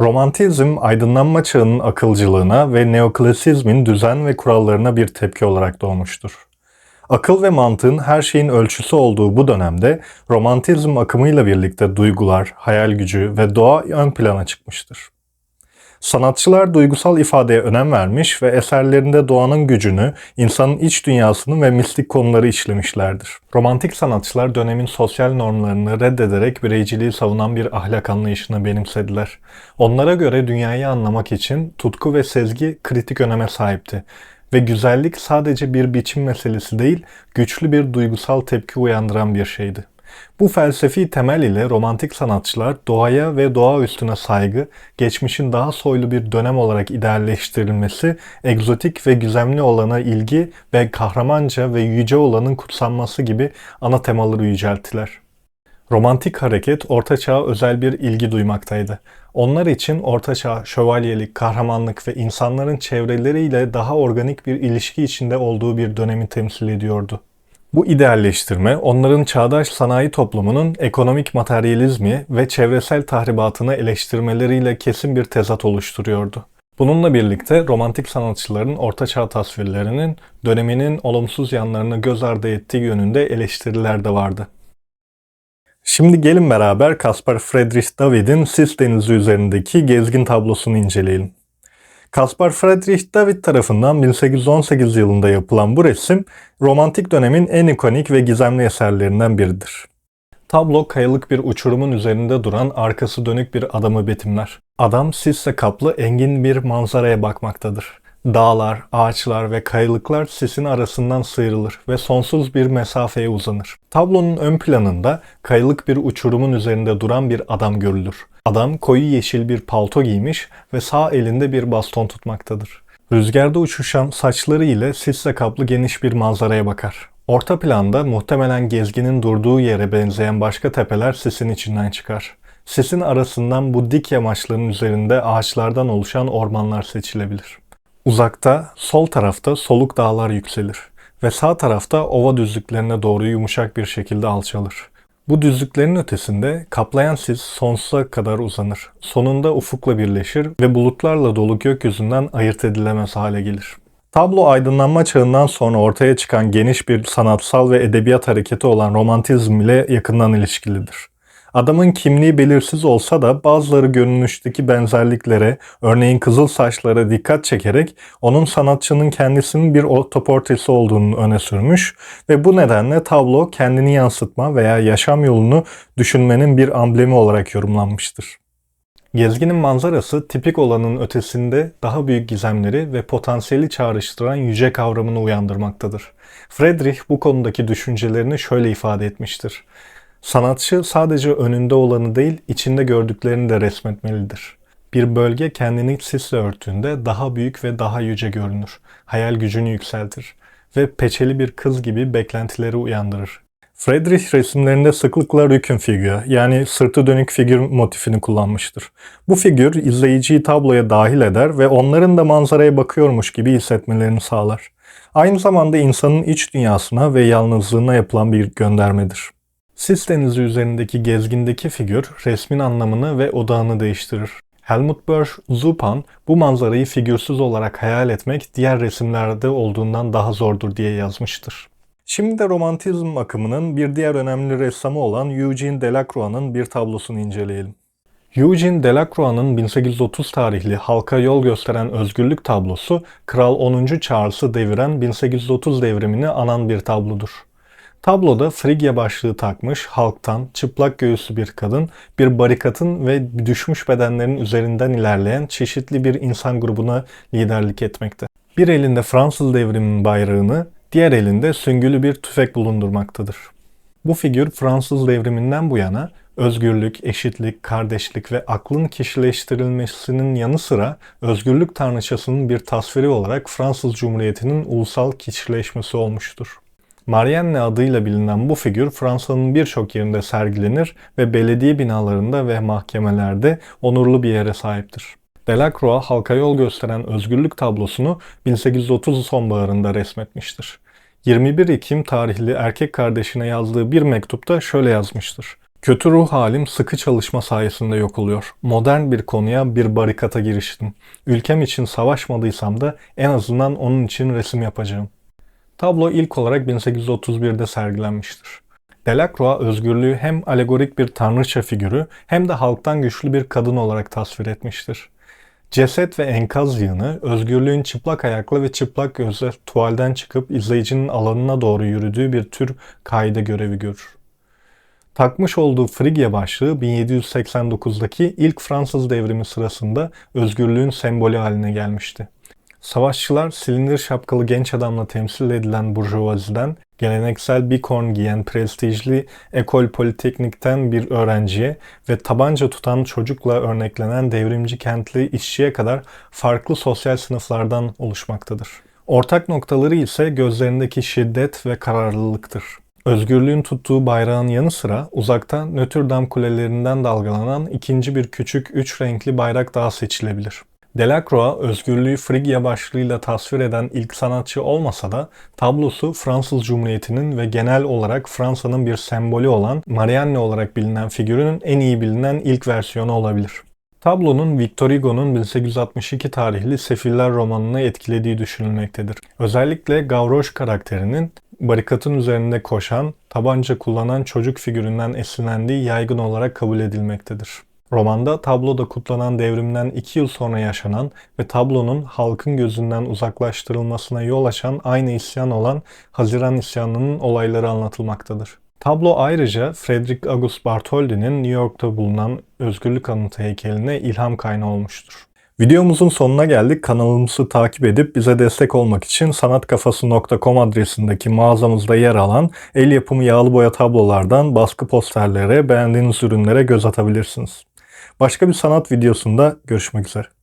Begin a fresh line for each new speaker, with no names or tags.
Romantizm, aydınlanma çağının akılcılığına ve neoklasizmin düzen ve kurallarına bir tepki olarak doğmuştur. Akıl ve mantığın her şeyin ölçüsü olduğu bu dönemde romantizm akımıyla birlikte duygular, hayal gücü ve doğa ön plana çıkmıştır. Sanatçılar duygusal ifadeye önem vermiş ve eserlerinde doğanın gücünü, insanın iç dünyasını ve mistik konuları işlemişlerdir. Romantik sanatçılar dönemin sosyal normlarını reddederek bireyciliği savunan bir ahlak anlayışını benimsediler. Onlara göre dünyayı anlamak için tutku ve sezgi kritik öneme sahipti ve güzellik sadece bir biçim meselesi değil, güçlü bir duygusal tepki uyandıran bir şeydi. Bu felsefi temel ile romantik sanatçılar doğaya ve doğa üstüne saygı, geçmişin daha soylu bir dönem olarak idealleştirilmesi, egzotik ve gizemli olana ilgi ve kahramanca ve yüce olanın kutsanması gibi ana temaları yücelttiler. Romantik hareket Orta Çağ'a özel bir ilgi duymaktaydı. Onlar için Orta Çağ, şövalyelik, kahramanlık ve insanların çevreleriyle daha organik bir ilişki içinde olduğu bir dönemi temsil ediyordu. Bu idealleştirme onların çağdaş sanayi toplumunun ekonomik materyalizmi ve çevresel tahribatını eleştirmeleriyle kesin bir tezat oluşturuyordu. Bununla birlikte romantik sanatçıların ortaçağ tasvirlerinin döneminin olumsuz yanlarını göz ardı ettiği yönünde eleştiriler de vardı. Şimdi gelin beraber Caspar Friedrich David'in Sis Denizi üzerindeki gezgin tablosunu inceleyelim. Caspar Friedrich David tarafından 1818 yılında yapılan bu resim, romantik dönemin en ikonik ve gizemli eserlerinden biridir. Tablo kayalık bir uçurumun üzerinde duran arkası dönük bir adamı betimler. Adam sisle kaplı engin bir manzaraya bakmaktadır. Dağlar, ağaçlar ve kayalıklar sisin arasından sıyrılır ve sonsuz bir mesafeye uzanır. Tablonun ön planında kayalık bir uçurumun üzerinde duran bir adam görülür. Adam koyu yeşil bir palto giymiş ve sağ elinde bir baston tutmaktadır. Rüzgarda uçuşan saçları ile sisle kaplı geniş bir manzaraya bakar. Orta planda muhtemelen gezginin durduğu yere benzeyen başka tepeler sisin içinden çıkar. Sisin arasından bu dik yamaçların üzerinde ağaçlardan oluşan ormanlar seçilebilir. Uzakta, sol tarafta soluk dağlar yükselir ve sağ tarafta ova düzlüklerine doğru yumuşak bir şekilde alçalır. Bu düzlüklerin ötesinde kaplayan sis sonsuza kadar uzanır. Sonunda ufukla birleşir ve bulutlarla dolu gökyüzünden ayırt edilemez hale gelir. Tablo aydınlanma çağından sonra ortaya çıkan geniş bir sanatsal ve edebiyat hareketi olan romantizm ile yakından ilişkilidir. Adamın kimliği belirsiz olsa da bazıları görünüşteki benzerliklere, örneğin kızıl saçlara dikkat çekerek onun sanatçının kendisinin bir otoportresi olduğunu öne sürmüş ve bu nedenle tablo kendini yansıtma veya yaşam yolunu düşünmenin bir amblemi olarak yorumlanmıştır. Gezginin manzarası tipik olanın ötesinde daha büyük gizemleri ve potansiyeli çağrıştıran yüce kavramını uyandırmaktadır. Friedrich bu konudaki düşüncelerini şöyle ifade etmiştir. Sanatçı sadece önünde olanı değil, içinde gördüklerini de resmetmelidir. Bir bölge kendini sisle örtüğünde daha büyük ve daha yüce görünür. Hayal gücünü yükseltir ve peçeli bir kız gibi beklentileri uyandırır. Friedrich resimlerinde sıklıkla rükün figür yani sırtı dönük figür motifini kullanmıştır. Bu figür izleyiciyi tabloya dahil eder ve onların da manzaraya bakıyormuş gibi hissetmelerini sağlar. Aynı zamanda insanın iç dünyasına ve yalnızlığına yapılan bir göndermedir. Sis denizi üzerindeki gezgindeki figür resmin anlamını ve odağını değiştirir. Helmut Börsch, Zupan bu manzarayı figürsüz olarak hayal etmek diğer resimlerde olduğundan daha zordur diye yazmıştır. Şimdi de romantizm akımının bir diğer önemli ressamı olan Eugene Delacroix'ın bir tablosunu inceleyelim. Eugene Delacroix'ın 1830 tarihli halka yol gösteren özgürlük tablosu, Kral 10. Charles'ı deviren 1830 devrimini anan bir tablodur. Tabloda Frigya başlığı takmış, halktan, çıplak göğüslü bir kadın, bir barikatın ve düşmüş bedenlerin üzerinden ilerleyen çeşitli bir insan grubuna liderlik etmekte. Bir elinde Fransız devriminin bayrağını, diğer elinde süngülü bir tüfek bulundurmaktadır. Bu figür Fransız devriminden bu yana özgürlük, eşitlik, kardeşlik ve aklın kişileştirilmesinin yanı sıra özgürlük tanrıçasının bir tasviri olarak Fransız Cumhuriyeti'nin ulusal kişileşmesi olmuştur. Marianne adıyla bilinen bu figür Fransa'nın birçok yerinde sergilenir ve belediye binalarında ve mahkemelerde onurlu bir yere sahiptir. Delacroix halka yol gösteren özgürlük tablosunu 1830 sonbaharında resmetmiştir. 21 Ekim tarihli erkek kardeşine yazdığı bir mektupta şöyle yazmıştır. Kötü ruh halim sıkı çalışma sayesinde yok oluyor. Modern bir konuya bir barikata giriştim. Ülkem için savaşmadıysam da en azından onun için resim yapacağım. Tablo ilk olarak 1831'de sergilenmiştir. Delacroix özgürlüğü hem alegorik bir tanrıça figürü hem de halktan güçlü bir kadın olarak tasvir etmiştir. Ceset ve enkaz yığını özgürlüğün çıplak ayaklı ve çıplak gözle tuvalden çıkıp izleyicinin alanına doğru yürüdüğü bir tür kaide görevi görür. Takmış olduğu Frigya başlığı 1789'daki ilk Fransız devrimi sırasında özgürlüğün sembolü haline gelmişti. Savaşçılar silindir şapkalı genç adamla temsil edilen burjuvaziden geleneksel bikorn giyen prestijli Ekol Politeknik'ten bir öğrenciye ve tabanca tutan çocukla örneklenen devrimci kentli işçiye kadar farklı sosyal sınıflardan oluşmaktadır. Ortak noktaları ise gözlerindeki şiddet ve kararlılıktır. Özgürlüğün tuttuğu bayrağın yanı sıra uzakta Notre Dame kulelerinden dalgalanan ikinci bir küçük üç renkli bayrak daha seçilebilir. Delacroix özgürlüğü Frigya başlığıyla tasvir eden ilk sanatçı olmasa da tablosu Fransız Cumhuriyeti'nin ve genel olarak Fransa'nın bir sembolü olan Marianne olarak bilinen figürünün en iyi bilinen ilk versiyonu olabilir. Tablonun Victor Hugo'nun 1862 tarihli Sefiller romanını etkilediği düşünülmektedir. Özellikle Gavroche karakterinin barikatın üzerinde koşan, tabanca kullanan çocuk figüründen esinlendiği yaygın olarak kabul edilmektedir. Romanda tabloda kutlanan devrimden iki yıl sonra yaşanan ve tablonun halkın gözünden uzaklaştırılmasına yol açan aynı isyan olan Haziran isyanının olayları anlatılmaktadır. Tablo ayrıca Frederick August Bartholdi'nin New York'ta bulunan özgürlük anıtı heykeline ilham kaynağı olmuştur. Videomuzun sonuna geldik. Kanalımızı takip edip bize destek olmak için sanatkafası.com adresindeki mağazamızda yer alan el yapımı yağlı boya tablolardan baskı posterlere, beğendiğiniz ürünlere göz atabilirsiniz. Başka bir sanat videosunda görüşmek üzere.